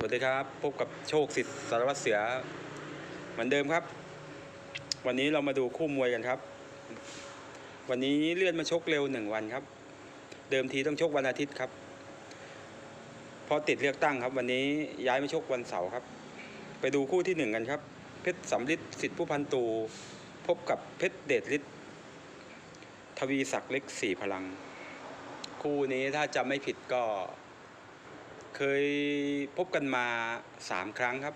สวัสดีครับ พบกับโชคสิทธิ์สารวัตรเสือ เหมือนเดิมครับ วันนี้เรามาดูคู่มวยกันครับ วันนี้เลื่อนมาชกเร็วหนึ่งวันครับ เดิมทีต้องชกวันอาทิตย์ครับเพราะติดเลือกตั้งครับ วันนี้ย้ายมาชกวันเสาร์ครับ ไปดูคู่ที่หนึ่งกันครับ เพชรสำลิดสิทธิผู้พันตู พบกับเพชรเดชฤทธิ์ทวีศักดิ์เล็กสี่พลัง คู่นี้ถ้าจำไม่ผิดก็ เคยพบกันมาสามครั้งครับ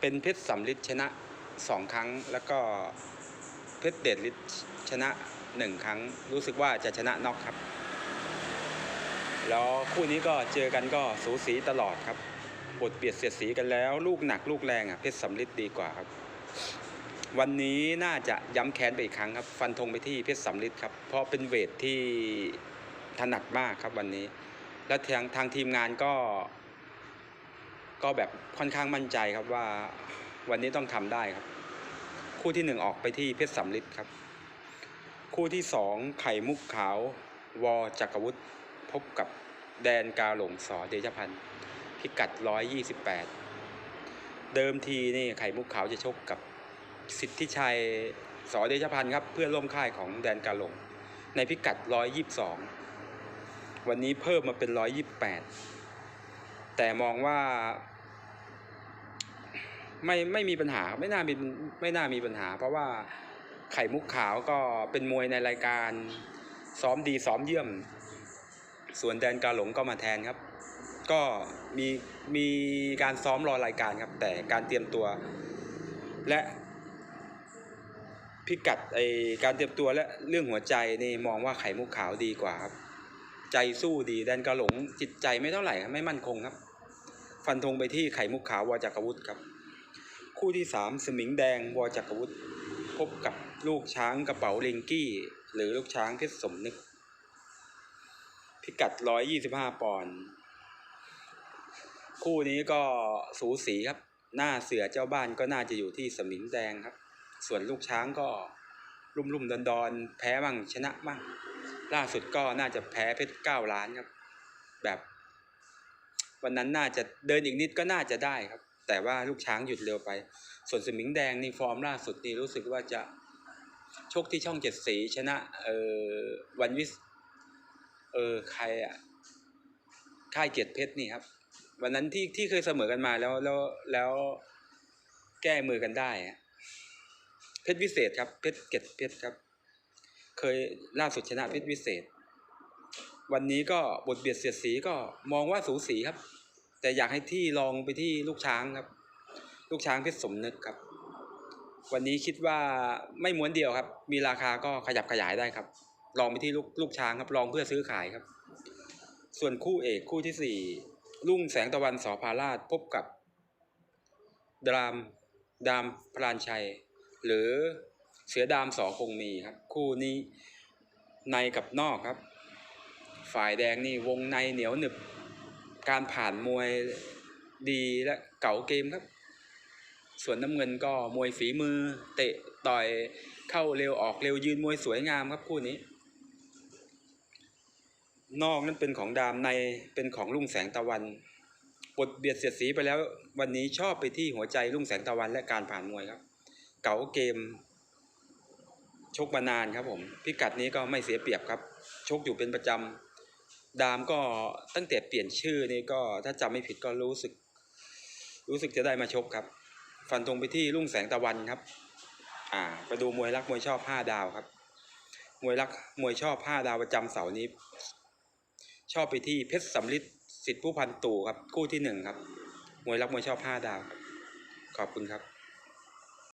เป็นเพชรสำลิดชนะสองครั้ง แล้วก็เพชรเดชฤทธิ์ชนะหนึ่งครั้ง รู้สึกว่าจะชนะน็อกครับ แล้วคู่นี้ก็เจอกันก็สูสีตลอดครับบทเบียดเสียดสีกันแล้ว ลูกหนักลูกแรงอะเพชรสำลิดดีกว่าครับ วันนี้น่าจะย้ำแค้นไปอีกครั้งครับ ฟันธงไปที่เพชรสำลิดครับ เพราะเป็นเวทที่ถนัดมากครับวันนี้ และทางทางทีมงานก็ ก็แบบค่อนข้างมั่นใจครับว่าวันนี้ต้องทำได้ครับ คู่ที่หนึ่งออกไปที่เพชรสำลิดครับ คู่ที่สองไข่มุกขาว วอจักรวุฒิพบกับแดนกาหลงสอเดชพันธ์พิกัด 128 เดิมทีนี่ไข่มุกขาวจะชกกับสิทธิชัยสอเดชพันธ์ครับ เพื่อนร่วมค่ายของแดนกาหลงในพิกัด 122 วันนี้เพิ่มมาเป็น128แต่มองว่าไม่ไม่มีปัญหาไม่น่ามีไม่น่ามีปัญหา เพราะว่าไข่มุกขาวก็เป็นมวยในรายการซ้อมดีซ้อมเยี่ยม ส่วนแดนกาหลงก็มาแทนครับ ก็มีมีการซ้อมรอรายการครับ แต่การเตรียมตัว และพิกัดไอการเตรียมตัวและเรื่องหัวใจนี่มองว่าไข่มุกขาวดีกว่าครับ ใจสู้ดีแดนกาหลงจิตใจไม่เท่าไหร่ครับไม่มั่นคงครับ ฟันธงไปที่ไข่มุกขาววจักรวุฒิครับ คู่ที่สามสมิงแดงวจักรวุฒิพบกับลูกช้างกระเป๋าเลงกี้ หรือลูกช้างเพชรสมนึก พิกัด125ปอนด์คู่นี้ก็สูสีครับ หน้าเสือเจ้าบ้านก็น่าจะอยู่ที่สมิงแดงครับ ส่วนลูกช้างก็ รุ่มรุ่มดอนดอนแพ้บ้างชนะบ้างล่าสุดก็น่าจะแพ้เพชรเก้าล้านครับ แบบ วันนั้นน่าจะเดินอีกนิดก็น่าจะได้ครับ แต่ว่าลูกช้างหยุดเร็วไป ส่วนสมิงแดงนี่ฟอร์มล่าสุดนี่รู้สึกว่าจะชกที่ช่องเจ็ดสีชนะ เออวันวิสเออใครอะค่ายเกียรติเพชรนี่ครับ วันนั้นที่ที่เคยเสมอกันมาแล้วแล้วแล้วแก้มือกันได้อะ เพชรวิเศษครับเพชรเกตเพชรครับ เคยล่าสุดชนะเพชรวิเศษ วันนี้ก็บทเบียดเสียดสีก็มองว่าสูสีครับ แต่อยากให้ที่ลองไปที่ลูกช้างครับ ลูกช้างเพชรสมนึกครับ วันนี้คิดว่าไม่ม้วนเดียวครับ มีราคาก็ขยับขยายได้ครับ ลองไปที่ลูกลูกช้างครับ ลองเพื่อซื้อขายครับ ส่วนคู่เอกคู่ที่สี่รุ่งแสงตะวันสอพาราชพบกับ ดราม ดามพลานชัย หรือเสือดามสอคงมีครับ คู่นี้ในกับนอกครับ ฝ่ายแดงนี่วงในเหนียวหนึบ การผ่านมวยดีและเก่าเกมครับ ส่วนน้ำเงินก็มวยฝีมือ เตะต่อยเข้าเร็วออกเร็วยืนมวยสวยงามครับคู่นี้ นอกนั้นเป็นของดามในเป็นของลุงแสงตะวันบทเบียดเสียดสีไปแล้ว วันนี้ชอบไปที่หัวใจลุงแสงตะวันและการผ่านมวยครับ เก๋าเกม ชกมานานครับผม พิกัดนี้ก็ไม่เสียเปรียบครับ ชกอยู่เป็นประจำ ดามก็ตั้งแต่เปลี่ยนชื่อนี่ก็ถ้าจำไม่ผิดก็รู้สึก รู้สึกจะได้มาชกครับ ฟันธงไปที่ลุ่งแสงตะวันครับ อ่าไปดูมวยรักมวยชอบห้าดาวครับ มวยรักมวยชอบห้าดาวประจำเสาร์นี้ ชอบไปที่เพชรสำลิดสิทธิผู้พันตู่ครับ คู่ที่หนึ่งครับ มวยรักมวยชอบห้าดาวครับขอบคุณครับ